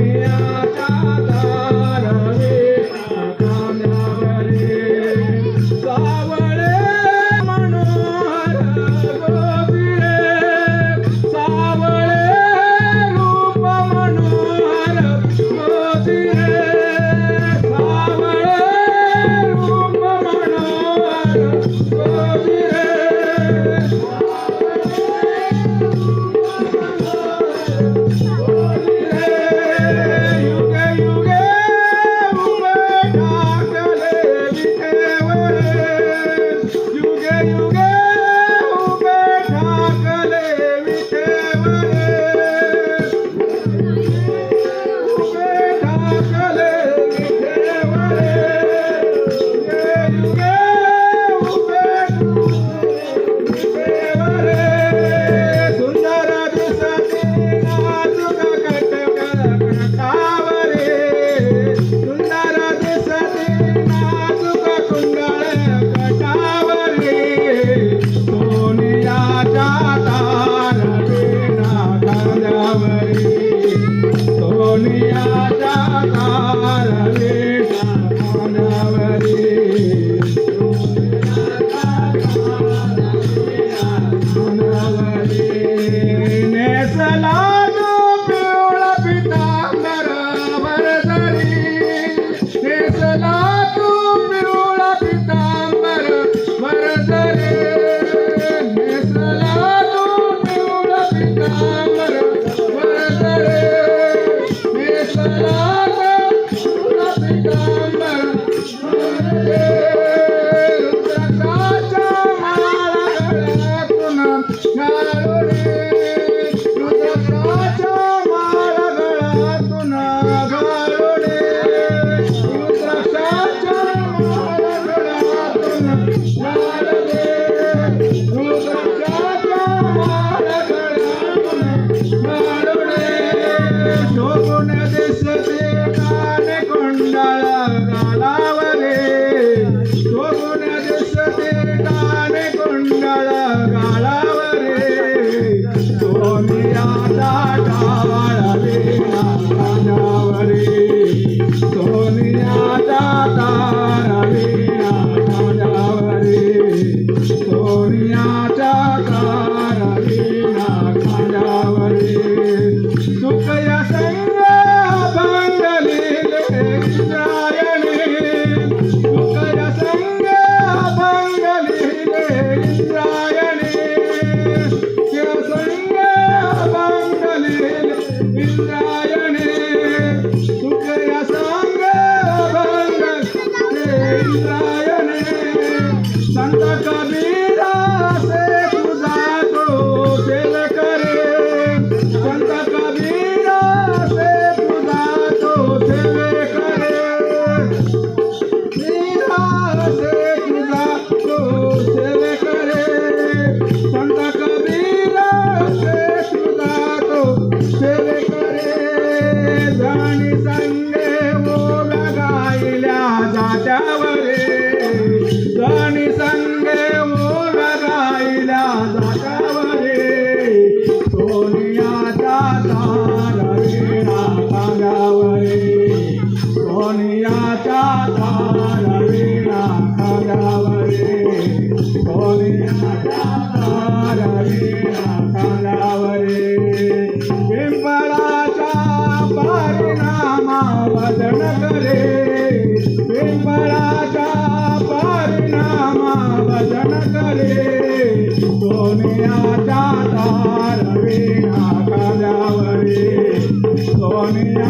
Yeah. Hare Rama, सोनियाच्या तारावे नाकारावरे सोनियाच्या तारावे नाकारावरे पिंपळाच्या परिणामा वदन करे पिंपळाच्या परिणामा वदन करे सोनियाच्या तारवे नाकारावरे सोनिया